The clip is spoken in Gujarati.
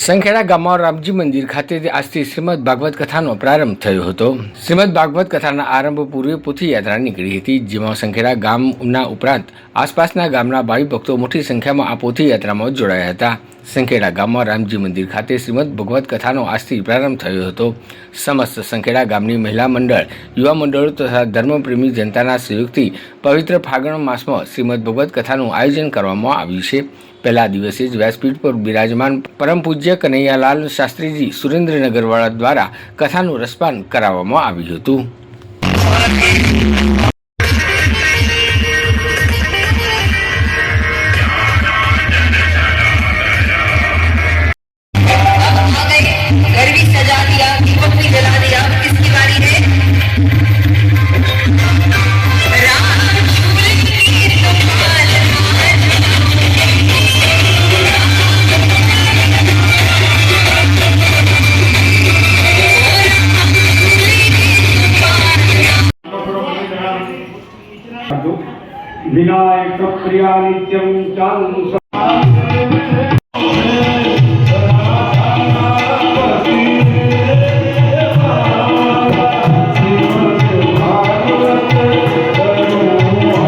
સંખેડા ગામમાં રામજી મંદિર ખાતે આજથી શ્રીમદ ભાગવત કથાનો પ્રારંભ થયો હતો. શ્રીમદ ભાગવત કથાના આરંભ પૂર્વે પોથી યાત્રા નીકળી હતી, જેમાં સંખેડા ગામના ઉપરાંત આસપાસના ગામના ભાવિ ભક્તો મોટી સંખ્યામાં આ પોથી યાત્રામાં જોડાયા હતા. સંખેડા ગામમાં રામજી મંદિર ખાતે શ્રીમદ ભગવત કથાનો આજથી પ્રારંભ થયો હતો. સમસ્ત સંખેડા ગામની મહિલા મંડળ, યુવા મંડળો તથા ધર્મપ્રેમી જનતાના સહયોગથી પવિત્ર ફાગણ માસમાં શ્રીમદ ભગવત કથાનું આયોજન કરવામાં આવ્યું છે. પહેલા દિવસે જ વ્યાસપીઠ પર બિરાજમાન પરમ પૂજ્ય કનૈયાલાલ શાસ્ત્રીજી સુરેન્દ્રનગરવાળા દ્વારા કથાનું રસપાન કરાવવામાં આવ્યું હતું. विनायकप्रिया नित्यं चान्